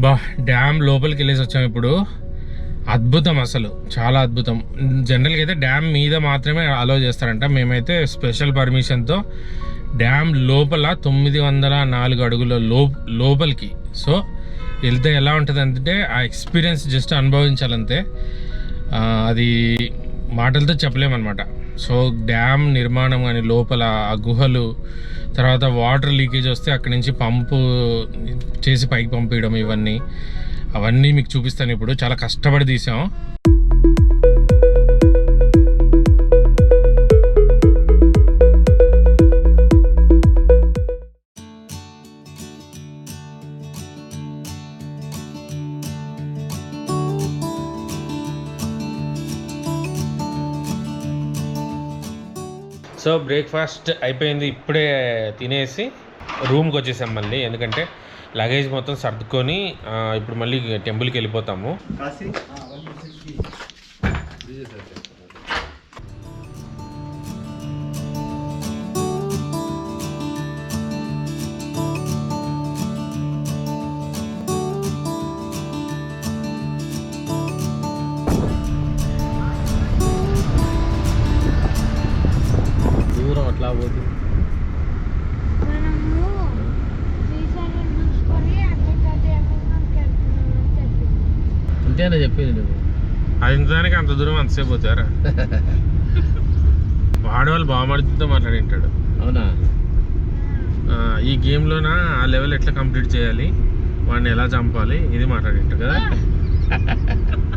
బా డ్యామ్ లోపలికి వెళ్ళేసి వచ్చాం ఇప్పుడు. అద్భుతం అసలు చాలా అద్భుతం. జనరల్గా అయితే డ్యామ్ మీద మాత్రమే అలో చేస్తారంట. మేమైతే స్పెషల్ పర్మిషన్తో డ్యామ్ లోపల తొమ్మిది వందల నాలుగు అడుగుల లో లోపలికి. సో వెళ్తే ఎలా ఉంటుంది అంటే ఆ ఎక్స్పీరియన్స్ జస్ట్ అనుభవించాలంతే. అది మాటలతో చెప్పలేమన్నమాట. సో డ్యామ్ నిర్మాణం కానీ లోపల ఆ గుహలు తర్వాత వాటర్ లీకేజ్ వస్తే అక్కడి నుంచి పంపు చేసి పైకి పంపించడం ఇవన్నీ. అవన్నీ మీకు చూపిస్తాను ఇప్పుడు. చాలా కష్టపడి తీసాం. సో బ్రేక్ఫాస్ట్ అయిపోయింది ఇప్పుడే తినేసి రూమ్కి వచ్చేసాం మళ్ళీ. ఎందుకంటే లగేజ్ మొత్తం సర్దుకొని ఇప్పుడు మళ్ళీ టెంపుల్కి వెళ్ళిపోతాము. అంతసేపు పోతారా వాడవాళ్ళు బాగుమడితో మాట్లాడింటాడు. అవునా? ఆ, ఈ గేమ్లోన ఆ లెవెల్ ఎట్లా కంప్లీట్ చేయాలి? వాడిని ఎలా చంపాలి? ఇది మాట్లాడింటాడు కదా.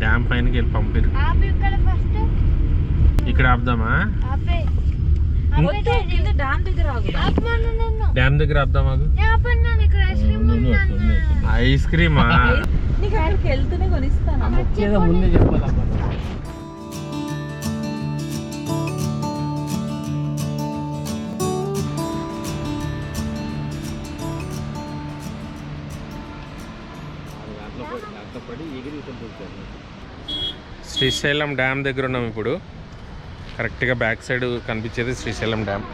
డ్యామ్ పైనకి వెళ్ళి పంపిరు. ఆపి ఇక్కడ ఫస్ట్. ఇక్కడ ఆపుదామా? డ్యామ్ దగ్గర ఆపుదాం ఐస్ క్రీమ్ వెళ్తూనే కొనిస్తాను. ముందే చెప్పాలమ్మా. శ్రీశైలం డ్యామ్ దగ్గర ఉన్నాం ఇప్పుడు. కరెక్ట్గా బ్యాక్ సైడ్ కనిపించేది శ్రీశైలం డ్యామ్.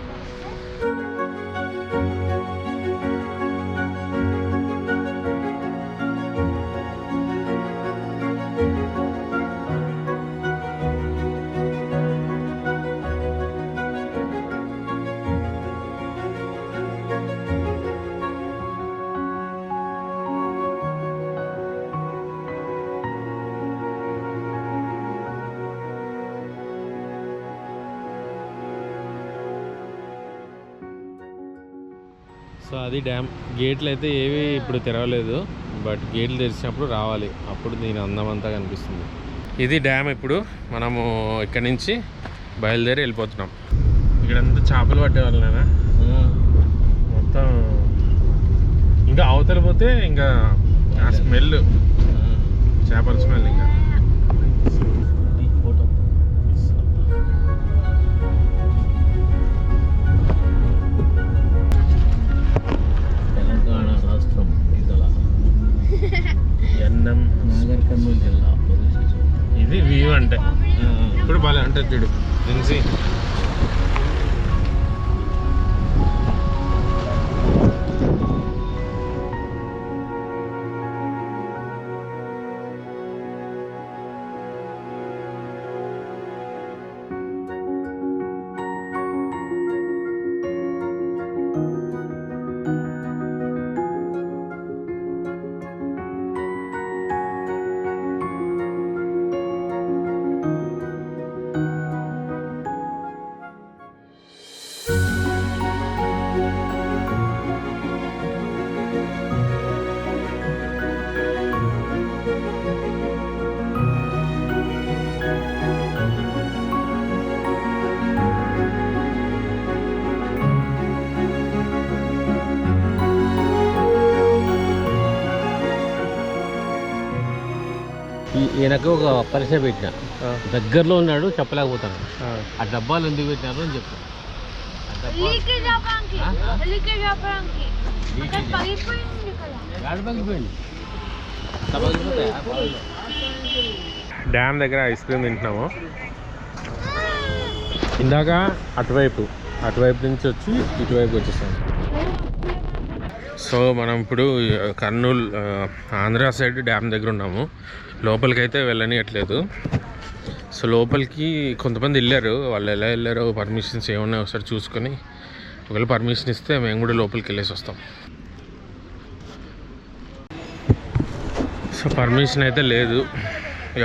అది డ్యామ్. గేట్లు అయితే ఏవి ఇప్పుడు తెరవలేదు. బట్ గేట్లు తెరిచినప్పుడు రావాలి. అప్పుడు దీని అందం అంతా కనిపిస్తుంది. ఇది డ్యామ్ ఇప్పుడు. మనము ఇక్కడ నుంచి బయలుదేరి వెళ్ళిపోతున్నాం. ఇక్కడంతా చేపలు పట్టే వాళ్ళనా మొత్తం ఇంకా అవతల పోతే ఇంకా ఆ స్మెల్. చేపల స్మెల్ ఇంకా. ఎన్నం నాగర్ కర్నూలు జిల్లా. పోలీస్ ఇది వ్యూ అంటే. ఇప్పుడు బాగా అంటే చూడు. దించి ఈయనకు ఒక పరీక్ష పెట్టిన. దగ్గరలో ఉన్నాడు చెప్పలేకపోతాను. ఆ. డబ్బాలు ఎందుకు పెట్టినారు అని చెప్పు ఆ డబ్బా లీకేజ్ ఆపడానికి ఆ? లీకేజ్ ఆపడానికి అక్కడ పగిలిపోయింది కదా ఏడ పగిలిపోయింది అట్లా పగిలిపోతాయా? పగలవు. డ్యామ్ దగ్గర ఐస్ క్రీమ్ తింటున్నాము. ఇందాక అటువైపు అటువైపు నుంచి వచ్చి ఇటువైపు వచ్చేసాం సో మనం ఇప్పుడు కర్నూలు ఆంధ్ర సైడ్ డ్యామ్ దగ్గర ఉన్నాము. లోపలికైతే వెళ్ళనియట్లేదు. సో లోపలికి కొంతమంది వెళ్ళారు. వాళ్ళు ఎలా వెళ్ళారో పర్మిషన్స్ ఏమున్నాయో ఒకసారి చూసుకొని ఒకవేళ పర్మిషన్ ఇస్తే మేము కూడా లోపలికి వెళ్ళేసి వస్తాం. సో పర్మిషన్ అయితే లేదు.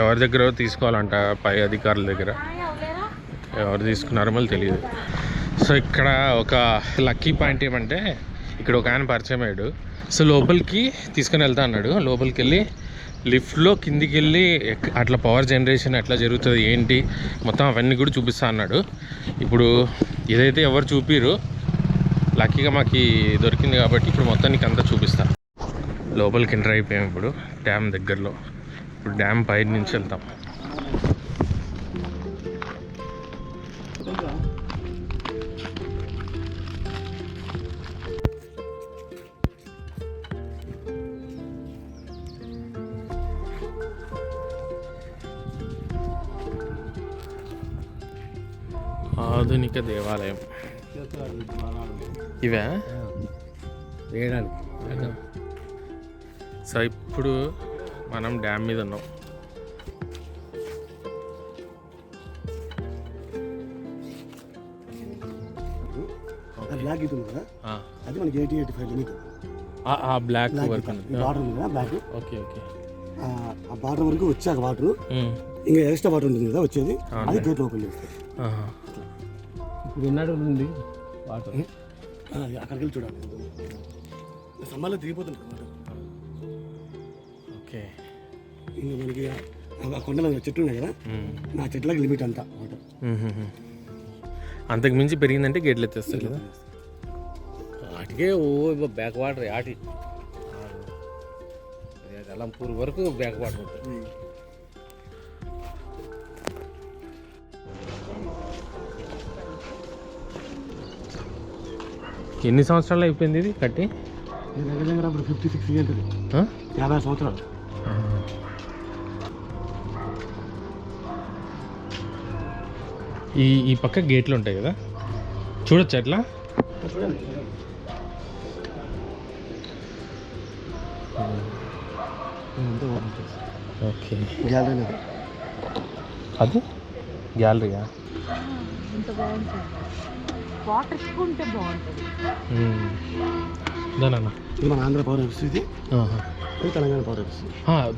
ఎవరి దగ్గర తీసుకోవాలంట పై అధికారుల దగ్గర. ఎవరు తీసుకున్నారో మళ్ళీ తెలియదు. సో ఇక్కడ ఒక లక్కీ పాయింట్ ఏమంటే ఇక్కడ ఒక ఆయన పరిచయం అయ్యాడు. సో లోపలికి తీసుకుని వెళ్తా అన్నాడు. లోపలికి వెళ్ళి లిఫ్ట్లో కిందికి వెళ్ళి అట్లా పవర్ జనరేషన్ ఎట్లా జరుగుతుంది ఏంటి మొత్తం అవన్నీ కూడా చూపిస్తా అన్నాడు. ఇప్పుడు ఏదైతే ఎవరు చూపిరు లక్కీగా మాకు దొరికింది కాబట్టి ఇప్పుడు మొత్తానికి అంతా చూపిస్తా. లోపలికి ఎంటర్ అయిపోయాం ఇప్పుడు డ్యామ్ దగ్గరలో. ఇప్పుడు డ్యామ్ పైన నుంచి వెళ్తాం. ఆధునిక దేవాలయం. ఇవే? వేయడానికి. సో ఇప్పుడు మనం డ్యామ్ మీద ఉన్నాం. బ్లాక్ ఇది ఉంది? కదా ఆ, అది మనకి ఎయిటీ ఎయిటీ ఫైవ్ లిమిట్ ఆ- బ్లాక్ వర్క్ ఉంది. కదా బ్లాక్ ఓకే ఓకే ఆ బార్డర్ వరకు వచ్చాక వాటర్ ఉమ్, ఇంకా ఎక్స్ట్రా వాటర్ ఉంటుంది కదా వచ్చేది. అది గేట్ ఓపెన్ చేస్తారు ఆహా. ఇప్పుడు ఎన్నడు ఉంది వాటర్ అక్కడికి వెళ్ళి చూడాలి. సమ్మర్లో తిరిగిపోతుంది ఓకే. ఇంకా మనకి ఆ కొండల చెట్లు ఉన్నాయి కదా? నా చెట్లకి లిమిట్ అంతా వాటర్. అంతకు మించి పెరిగిందంటే గేట్లు ఎత్తేస్తారు కదా. వాటికే ఓ బ్యాక్ వాటర్ ఆటి. అలంపూర్ వరకు బ్యాక్ వాటర్ ఉంటుంది. ఎన్ని సంవత్సరాలు అయిపోయింది ఇది కట్టి? ఇది దగ్గర దగ్గర అప్పుడు ఫిఫ్టీ సిక్స్? యాభై సంవత్సరాలు ఈ ఈ పక్క గేట్లు ఉంటాయి కదా? చూడొచ్చు అట్లా చూడండి ఓకే. గ్యాలరీ అది? గ్యాలరీయా? ఎంత బాగుంటుంది. వాటర్ ఎక్కువ ఉంటే బాగుంటుంది. దానన్నా ఇది మన ఆంధ్ర పవర్ ఆఫీస్ ఇది. ఇది Telangana power office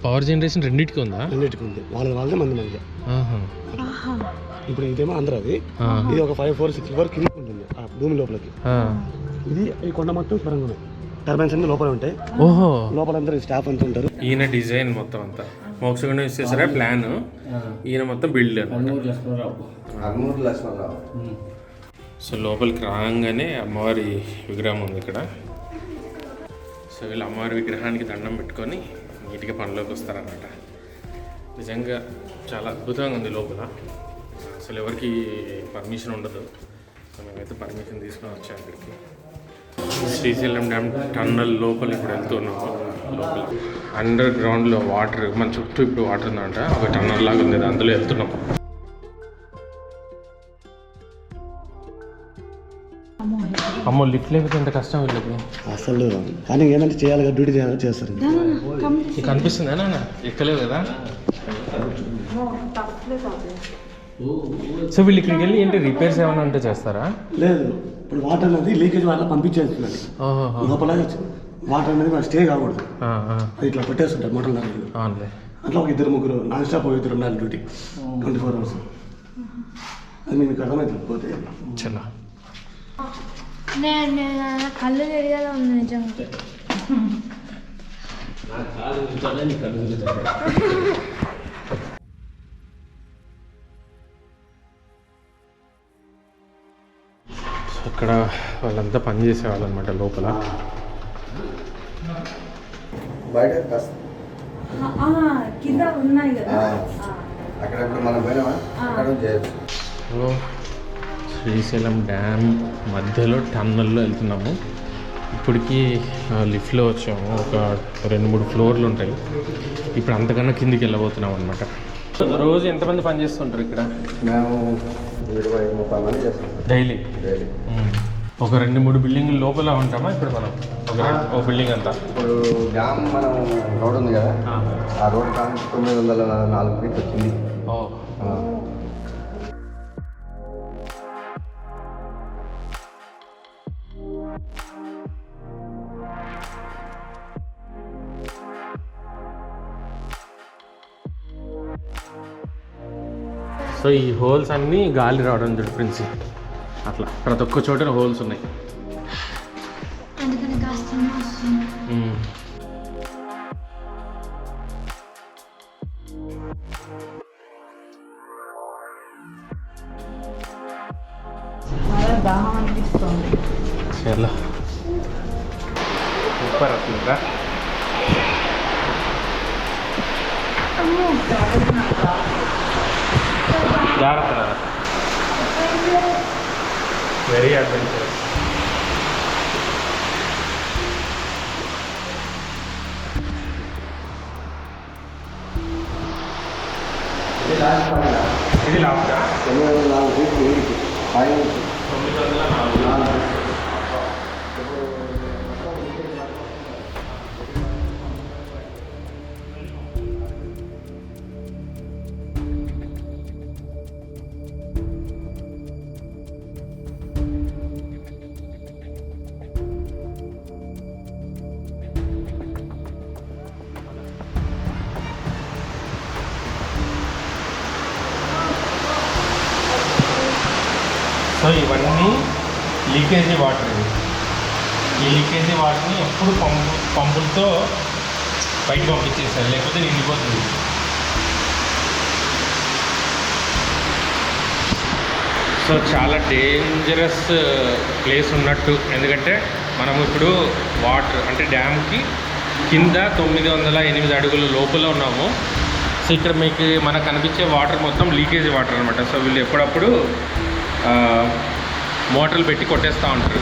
power generation రెండింటికి ఉందా? రెండింటికి ఉంది. వాళ్ళ వాళ్ళదే మంది మంది. ఇప్పుడు ఇదేమో ఆంధ్రది. ఇది ఒక ఫైవ్ ఫోర్ సిక్స్ వరకు కింద ఉంటుంది ఆ భూమి లోపలికి. ఆ. ఇది ఈ కొండ మొత్తం స్వరంగా ఉన్నాయి టర్బైన్స్ అన్ని లోపల ఉంటాయి. ఓహో. లోపల అందరూ స్టాఫ్ అంతా ఉంటారు. ఈయన డిజైన్ మొత్తం అంతా. మోక్షగుండం ఇచ్చేసారా ప్లాన్. ఈయన మొత్తం బిల్డ్ సో లోపలికి రాగానే అమ్మవారి విగ్రహం ఉంది ఇక్కడ. సో వీళ్ళు అమ్మవారి విగ్రహానికి దండం పెట్టుకొని నీట్గా పనిలోకి వస్తారన్నమాట. నిజంగా చాలా అద్భుతంగా ఉంది లోపల. అసలు ఎవరికి పర్మిషన్ ఉండదు. సో మేమైతే పర్మిషన్ తీసుకొని వచ్చాం ఇక్కడికి. శ్రీశైలం డ్యామ్ టన్నల్ లోపల ఇప్పుడు వెళ్తున్నాము లోపల అండర్ గ్రౌండ్లో వాటర్ మన చుట్టూ ఇప్పుడు వాటర్ ఉందంట. ఒక టన్నల్ లాగా ఉంది. అందులో వెళ్తున్నాం. అమ్మో లిఫ్ట్ లేకపోతే ఎంత కష్టం వీళ్ళకి. అసలు కానీ ఏంటంటే చేయాలి కదా డ్యూటీ చేయాలి చేస్తారు. నీకు కనిపిస్తుందా నాన్న? ఎక్కలేవు కదా? సో వీళ్ళు ఇక్కడికి వెళ్ళి ఏంటి రిపేర్స్ ఏమైనా ఉంటే చేస్తారా? లేదు ఇప్పుడు వాటర్ అనేది లీకేజ్ వల్ల పంపించేస్తున్నది లోపల వాటర్ అనేది మనకి స్టే కాకూడదు. అది ఇట్లా పెట్టేస్తుంటారు మోటార్ అవునులే. అట్లా ఒక ఇద్దరు ముగ్గురు నాన్ స్టాప్ ఇద్దరు ఉండాలి డ్యూటీ ట్వంటీ ఫోర్ అవర్స్ అది మీకు అర్థమవుతుంది పోతే. చలో. నేను కళ్ళు తిరిగేలా ఉంది నిజంగా సో ఇక్కడ వాళ్ళంతా పని చేసేవాళ్ళు అనమాట లోపల. బయట కాస్త కింద ఉన్నాయి కదా. అక్కడ మనం పోయినామా? అక్కడ చేయొచ్చు. శ్రీశైలం డ్యామ్ మధ్యలో టన్నల్లో వెళ్తున్నాము. ఇప్పటికి లిఫ్ట్లో వచ్చాము. ఒక రెండు మూడు ఫ్లోర్లు ఉంటాయి. ఇప్పుడు అంతకన్నా కిందికి వెళ్ళబోతున్నాం అనమాట రోజు ఎంతమంది పని చేస్తుంటారు ఇక్కడ? మేము ఇరవై ముప్పై మంది చేస్తాం. డైలీ? డైలీ. ఒక రెండు మూడు బిల్డింగ్ లోపల ఉంటామా ఇప్పుడు మనం? ఒక బిల్డింగ్ అంతా? ఇప్పుడు డ్యామ్ మనం రోడ్ ఉంది కదా ఆ. రోడ్ కానీ తొమ్మిది వందల నాలుగు ఫీట్ వచ్చింది. సో ఈ హోల్స్ అన్నీ గాలి రావడం చూడు ప్రిన్సి అట్లా ప్రతి ఒక్క చోట హోల్స్ ఉన్నాయి. దాహం అనిపిస్తుంది. చలో ఇది లాస్ట్ పైన ఇది లాస్టా తొమ్మిది వందల నాలుగు ఫీట్ ఏడికి పైన నుంచి తొమ్మిది వందల నాలుగు సో ఇవన్నీ లీకేజీ వాటర్ ఇవి. ఈ లీకేజీ వాటర్ని ఎప్పుడు పంపు పంపులతో బయట పంపించేస్తారు లేకపోతే నిండిపోతుంది. సో చాలా డేంజరస్ ప్లేస్ ఉన్నట్టు. ఎందుకంటే మనం ఇప్పుడు వాటర్ అంటే డ్యామ్కి కింద తొమ్మిది వందల ఎనిమిది అడుగుల లోపల ఉన్నాము. సో ఇక్కడ మీకు మనకు కనిపించే వాటర్ మొత్తం లీకేజ్ వాటర్ అనమాట సో వీళ్ళు ఎప్పుడప్పుడు మోటార్లు పెట్టి కొట్టేస్తూ ఉంటారు.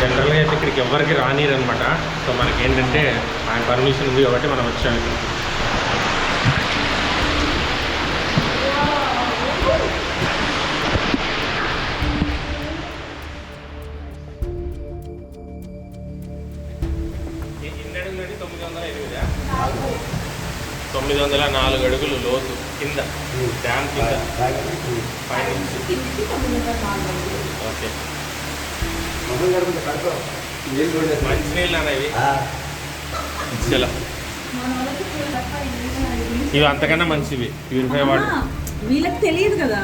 జనరల్గా అయితే ఇక్కడికి ఎవరికి రానిరనమాట సో మనకి ఏంటంటే ఆయన పర్మిషన్ ఉంది కాబట్టి మనం వచ్చాము. తొమ్మిది వందల నాలుగు అడుగులు లోతు కింద డ్యామ్ కింద. ఓకే. మంచినీళ్ళు అనేవి చలో. ఇవి అంతకన్నా మంచివి. ప్యూరిఫై వాటర్ వీళ్ళకి తెలియదు కదా.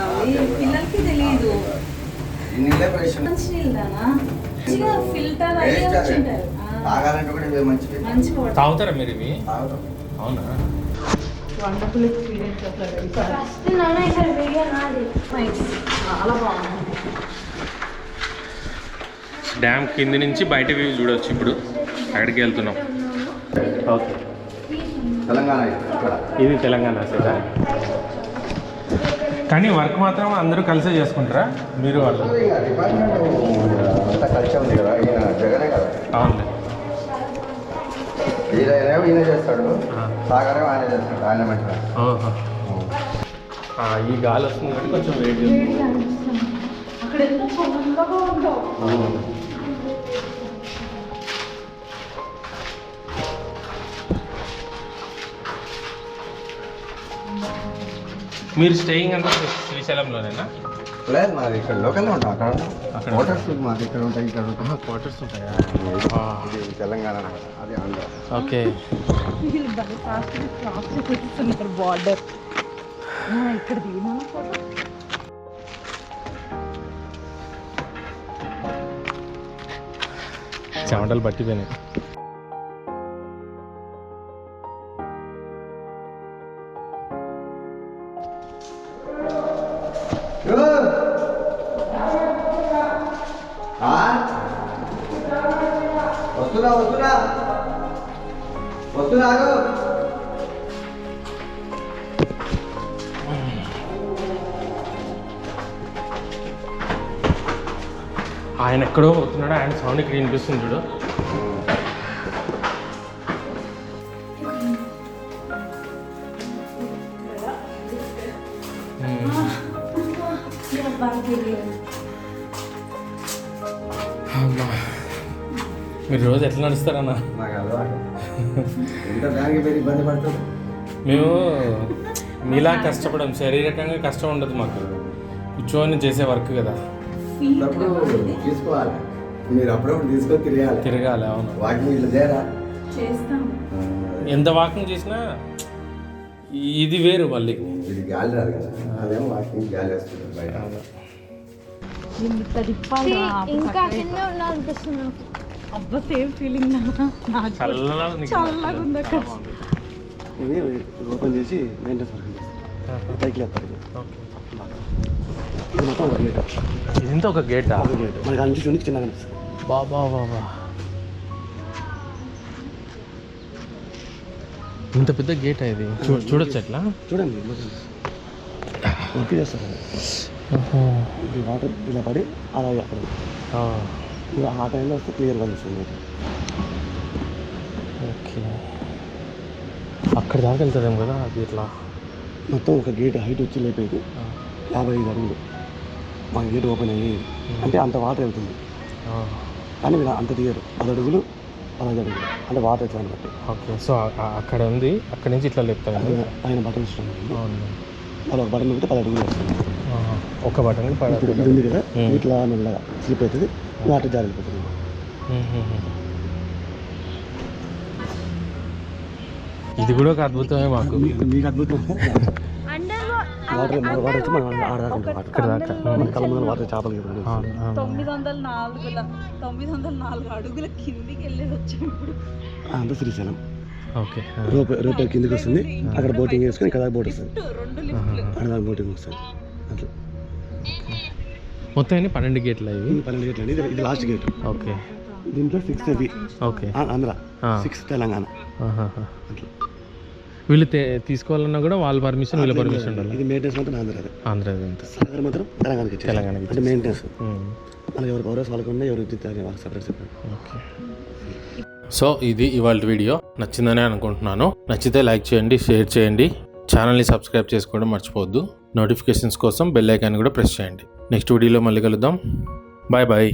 పిల్లలకి తెలియదు. ఫిల్టర్ తాగుతారా మీరు ఇవి? తాగుతాం. అవునా? వండర్ఫుల్ ఎక్స్పీరియన్స్ అసలు ఫస్ట్ నాన్న ఇక్కడ వీడియో నాది. చాలా బాగుంది. డ్యామ్ కింది నుంచి బయట వ్యూ చూడవచ్చు ఇప్పుడు. అక్కడికి వెళ్తున్నాం. ఓకే. తెలంగాణ ఇక్కడ. ఇది తెలంగాణ సైడా? కానీ వర్క్ మాత్రం అందరూ కలిసే చేసుకుంటారా? మీరు వాళ్ళు ఇక ఈయనేమో ఈయన చేస్తాడు. ఆ. సాగరేమో ఆయన చేస్తాడు. ఆయన మంచిగా ఈ గాలి వస్తుంది కాబట్టి కొంచెం వెయిట్ చేస్తుంది మీరు స్టేయింగ్ అంతా శ్రీ- శ్రీశైలంలోనేనా? లేదు మాది ఇక్కడ లోకల్లో ఉంటాం అక్కడ. అక్కడ. హోటల్స్ మాది ఇక్కడ ఉంటాయి ఇక్కడ ఉంటాయి. క్వార్టర్స్ ఉంటాయా? ఇది తెలంగాణ. అది ఆంధ్ర. ఓకే. బార్డర్ ఇక్కడ చెమటలు పట్టిపోయినాయి. ఆయన ఎక్కడో పోతున్నాడు ఆయన సౌండ్ ఇక్కడ వినిపిస్తుంది చూడు. మీరు రోజు ఎట్లా నడుస్తారన్నా? మేము మీలా కష్టపడం శారీరకంగా కష్టం ఉండదు మాకు. కూర్చొని చేసే వర్క్ కదా. తీసుకోవాలి. మీరు అప్పుడప్పుడు తీసుకొని తిరగాలి. తిరగాలి అవును. వాకింగ్ ఇట్లా చేయరా చేస్తాం. ఎంత వాకింగ్ చేసినా ఇది వేరు మళ్ళీ. ఇది గాలి రాదు కదా. అదేమో వాకింగ్ గాలి వస్తుంది బయట. ఇంకా కింద ఉండాలనిపిస్తుంది. నాకు. అబ్బా సేమ్ ఫీలింగ్ చల్లగా ఉంది కదా. చల్లగా ఉంది అక్కడ ఇది ఓపెన్ చేసి మెయింటెనెన్స్ వర్క్ చేస్తాం. పైకి లేస్తారు ఇది. మొత్తం ఒక గేట్ ఇదంతా ఒక గేటా? ఒక గేట్. మనకి అన్ని చూనికి చిన్నగా అనిపిస్తుంది. బాబా బాబా ఇంత పెద్ద గేట్ ఇది? చూడొచ్చు ఎట్లా చూడండి వర్క్ చేస్తారు. అది. ఇది వాటర్ ఇలా పడి అలాగే అక్కడ. ఆ. టైంలో వస్తే క్లియర్గా కనిపిస్తుంది ఓకే. అక్కడ దాకా వెళ్తుందేమో కదా అది ఇట్లా మొత్తం ఒక గేట్ హైట్ వచ్చి లేపేది. యాభై ఐదు అడుగులు. మా గేట్ ఓపెన్ అయ్యి అంటే అంత వాటర్ వెళ్తుంది. కానీ మీరు అంత తీయరు. పది అడుగులు పదహైదు అడుగులు. అంటే వాటర్ ఎట్లా బట్టి. ఓకే సో అక్కడ ఉంది అక్కడ నుంచి ఇట్లా లేపుతాను పైన బటన్ ఇష్టం ఒక బటన్ పెడితే పది అడుగులు వస్తుంది. ఒక బటన్ ఉంది కదా ఇట్లా మెల్లగా స్లిప్ అవుతుంది వాటర్ జారి వెళ్ళిపోతుంది. ఇది కూడా ఒక అద్భుతమే మీకు. మీకు అద్భుతం వాటర్ వాటర్ వచ్చి మనం ఆడదాకుంటాం వాటర్ ఇక్కడ దాకా. మన కళ్ళ ముందు వాటర్ చేపలు కదా. తొమ్మిది వందల నాలుగుల తొమ్మిది వందల నాలుగు అడుగుల కిందికి వెళ్ళేది వచ్చాం ఇప్పుడు అంత శ్రీశైలం. ఓకే రోప్ రోప్ కిందకి వస్తుంది. అక్కడ బోటింగ్ వేసుకొని ఇక్కడ బోట్ వస్తుంది. రెండు లిఫ్ట్లు. అక్కడ బోటింగ్ వస్తుంది. అట్లా. మొత్తం ఎన్ని? పన్నెండు గేట్లు ఇవి? ఇది పన్నెండు గేట్లు అండి. ఇది- లాస్ట్ గేట్. ఓకే. దీంట్లో సిక్స్ అది ఓకే. ఆంధ్ర. ఆ. సిక్స్ తెలంగాణ. అట్లా. వీళ్ళు తీసుకోవాలన్నా కూడా వాళ్ళ పర్మిషన్ వీళ్ళ పర్మిషన్ ఉండాలి. ఇది మెయింటెనెన్స్ మాత్రం ఆంధ్ర అది ఆంధ్ర అంతా. సాగర్ మాత్రం తెలంగాణకి. తెలంగాణకి అంటే మెయింటెనెన్స్. మనకి ఎవరు పౌరస్ వాళ్ళకు ఉన్నాయి ఎవరు వాళ్ళకి సపరేట్ సపరేట్ ఓకే. సో ఇది ఇవాళ వీడియో. నచ్చిందని అనుకుంటున్నాను. నచ్చితే లైక్ చేయండి షేర్ చేయండి. ఛానల్ని సబ్స్క్రైబ్ చేసుకోవడం మర్చిపోవద్దు. నోటిఫికేషన్స్ కోసం బెల్ ఐకాన్ కూడా ప్రెస్ చేయండి. నెక్స్ట్ వీడియోలో మళ్ళీ కలుద్దాం. Bye bye.